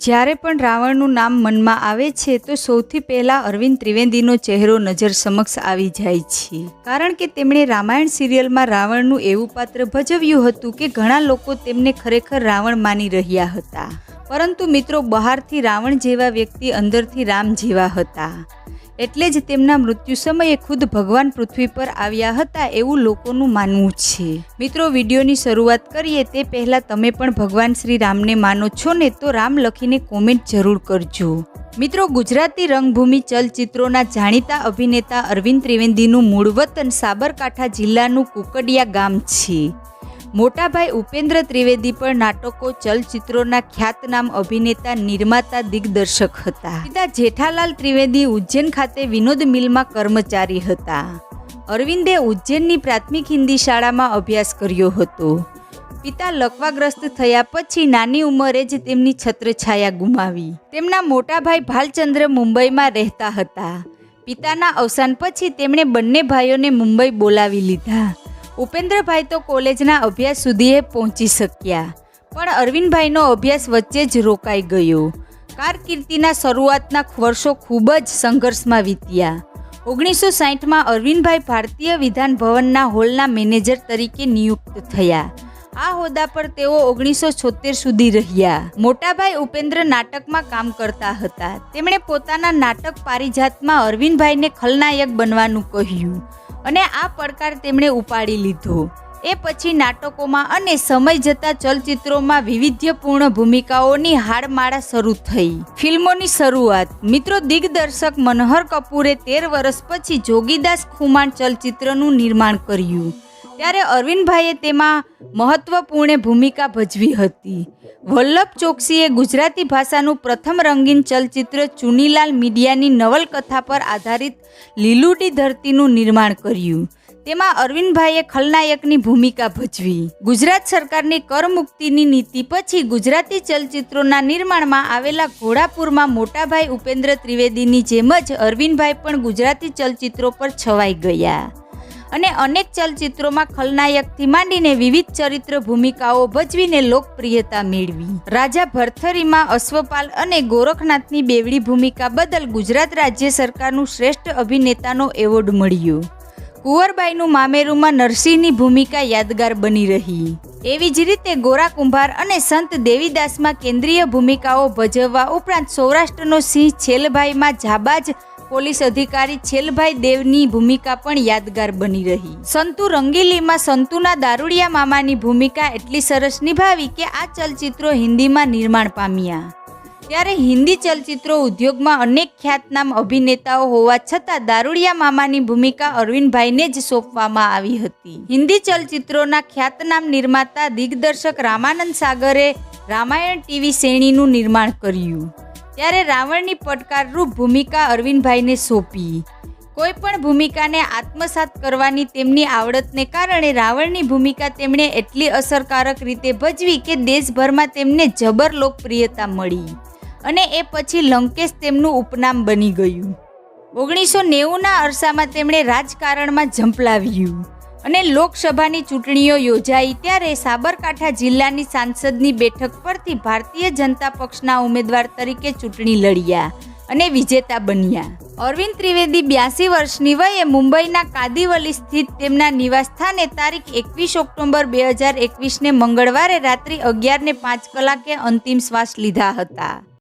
જ્યારે પણ રાવણનું નામ મનમાં આવે છે, તો સૌથી પહેલા અરવિંદ ત્રિવેદીનો ચહેરો નજર સમક્ષ આવી જાય છે. કારણ કે તેમણે રામાયણ સિરિયલમાં રાવણનું એવું પાત્ર ભજવ્યું હતું કે ઘણા લોકો તેમને ખરેખર રાવણ માની રહ્યા હતા. પરંતુ મિત્રો, બહારથી રાવણ જેવા વ્યક્તિ અંદરથી રામ જેવા હતા. એટલે જ તેમના મૃત્યુ સમયે ખુદ ભગવાન પૃથ્વી પર આવ્યા હતા એવું લોકોનું માનવું છે. મિત્રો, વિડીયોની શરૂઆત કરીએ તે પહેલાં તમે પણ ભગવાન શ્રી રામને માનો છો ને તો રામ લખીને કોમેન્ટ જરૂર કરજો. મિત્રો, ગુજરાતી રંગભૂમિ ચલચિત્રોના જાણીતા અભિનેતા અરવિંદ ત્રિવેદીનું મૂળ વતન સાબરકાંઠા જિલ્લાનું કુકડિયા ગામ છે. મોટાભાઈ ઉપેન્દ્ર ત્રિવેદી પણ નાટકો, ચલચિત્રોના ખ્યાતનામ અભિનેતા નિર્માતા દિગ્દર્શક હતા. પિતા જેઠાલાલ ત્રિવેદી ઉજ્જૈન ખાતે વિનોદ મિલમાં કર્મચારી હતા. અરવિંદે ઉજ્જૈનની પ્રાથમિક હિન્દી શાળામાં અભ્યાસ કર્યો હતો. પિતા લકવાગ્રસ્ત થયા પછી નાની ઉંમરે જ તેમની છત્રછાયા ગુમાવી. તેમના મોટાભાઈ ભાલચંદ્ર મુંબઈમાં રહેતા હતા. પિતાના અવસાન પછી તેમણે બંને ભાઈઓને મુંબઈ બોલાવી લીધા. ઉપેન્દ્રભાઈ તો કોલેજના અભ્યાસ સુધી પહોંચી શક્યા. પણ અરવિંદભાઈનો અભ્યાસ વચ્ચે જ રોકાઈ ગયો. કારકિર્દીના શરૂઆતના વર્ષો ખૂબ જ સંઘર્ષમાં વીત્યા. ઓગણીસો સાહીઠમાં અરવિંદભાઈ ભારતીય વિધાન ભવનના હોલના મેનેજર તરીકે નિયુક્ત થયા. આ હોદ્દા પર તેઓ ઓગણીસો છોતેર સુધી રહ્યા. મોટાભાઈ ઉપેન્દ્ર નાટકમાં કામ કરતા હતા. તેમણે પોતાના નાટક પારિજાતમાં અરવિંદભાઈને ખલનાયક બનવાનું કહ્યું. અને આ પડકાર તેમણે ઉપાડી લીધો. એ પછી નાટકોમાં અને સમય જતા ચલચિત્રોમાં વૈવિધ્યપૂર્ણ ભૂમિકાઓની હાડમાળા શરૂ થઈ. ફિલ્મોની શરૂઆત, મિત્રો દિગ્દર્શક મનોહર કપૂરે તેર વર્ષ પછી જોગીદાસ ખુમાણ ચલચિત્રનું નિર્માણ કર્યું. ત્યારે અરવિંદભાઈએ તેમાં મહત્વપૂર્ણ ભૂમિકા ભજવી હતી. વલ્લભ ચોકસીએ ગુજરાતી ભાષાનું પ્રથમ રંગીન ચલચિત્ર ચુનીલાલ મીડિયાની નવલકથા પર આધારિત લીલુડી ધરતીનું નિર્માણ કર્યું. તેમાં અરવિંદભાઈએ ખલનાયકની ભૂમિકા ભજવી. ગુજરાત સરકારની કરમુક્તિની નીતિ પછી ગુજરાતી ચલચિત્રોના નિર્માણમાં આવેલા ઘોડાપુરમાં મોટાભાઈ ઉપેન્દ્ર ત્રિવેદીની જેમ જ અરવિંદભાઈ પણ ગુજરાતી ચલચિત્રો પર છવાઈ ગયા. અને અનેક ચલચિત્રોમાં ખલનાયકથી માંડીને વિવિધ ચરિત્ર ભૂમિકાઓ ભજવીને લોકપ્રિયતા મેળવી. રાજા ભરથરીમાં અશ્વપાલ અને ગોરખનાથની બેવડી ભૂમિકા બદલ ગુજરાત રાજ્ય સરકારનું શ્રેષ્ઠ અભિનેતાનો એવોર્ડ મળ્યો. કુંવરબાઈનું મામેરુમાં નરસિંહની ભૂમિકા યાદગાર બની રહી. એવી જ રીતે ગોરા કુંભાર અને સંત દેવીદાસમાં કેન્દ્રીય ભૂમિકાઓ ભજવવા ઉપરાંત સૌરાષ્ટ્રનો સિંહ છેલભાઈમાં જાબાજ પોલીસ અધિકારી છેલભાઈ દેવની ભૂમિકા પણ યાદગાર બની રહી. સંતુ રંગીલીમાં સંતુના દારૂડિયા મામાની ભૂમિકા એટલી સરસ નિભાવી કે આ ચલચિત્રો હિન્દીમાં નિર્માણ પામ્યા. ત્યારે હિન્દી ચલચિત્રો ઉદ્યોગમાં અનેક ખ્યાતનામ અભિનેતાઓ હોવા છતાં દારૂડિયા મામાની ભૂમિકા અરવિંદભાઈને જ સોંપવામાં આવી હતી. હિન્દી ચલચિત્રોના ખ્યાતનામ નિર્માતા દિગ્દર્શક રામાનંદ સાગરે રામાયણ ટીવી શ્રેણીનું નિર્માણ કર્યું. ત્યારે રાવણની પડકારરૂપ ભૂમિકા અરવિંદભાઈને સોંપી. કોઈ પણ ભૂમિકાને આત્મસાત કરવાની તેમની આવડતને કારણે રાવણની ભૂમિકા તેમણે એટલી અસરકારક રીતે ભજવી કે દેશભરમાં તેમને જબર લોકપ્રિયતા મળી અને એ પછી લંકેશ તેમનું ઉપનામ બની ગયું. ઓગણીસો નેવુંના અરસામાં તેમણે રાજકારણમાં ઝંપલાવ્યું. અને લોકસભાની ચૂંટણીઓ યોજાઈ ત્યારે સાબરકાંઠા જિલ્લાની સાંસદની બેઠક પરથી ભારતીય જનતા પક્ષના ઉમેદવાર તરીકે ચૂંટણી લડ્યા અને વિજેતા બન્યા. અરવિંદ ત્રિવેદી બ્યાસી વર્ષની વયે મુંબઈના કાદીવલી સ્થિત તેમના નિવાસસ્થાને તારીખ એકવીસ ઓક્ટોબર બે હજાર એકવીસને મંગળવારે રાત્રિ અગિયારને પાંચ કલાકે અંતિમ શ્વાસ લીધા હતા.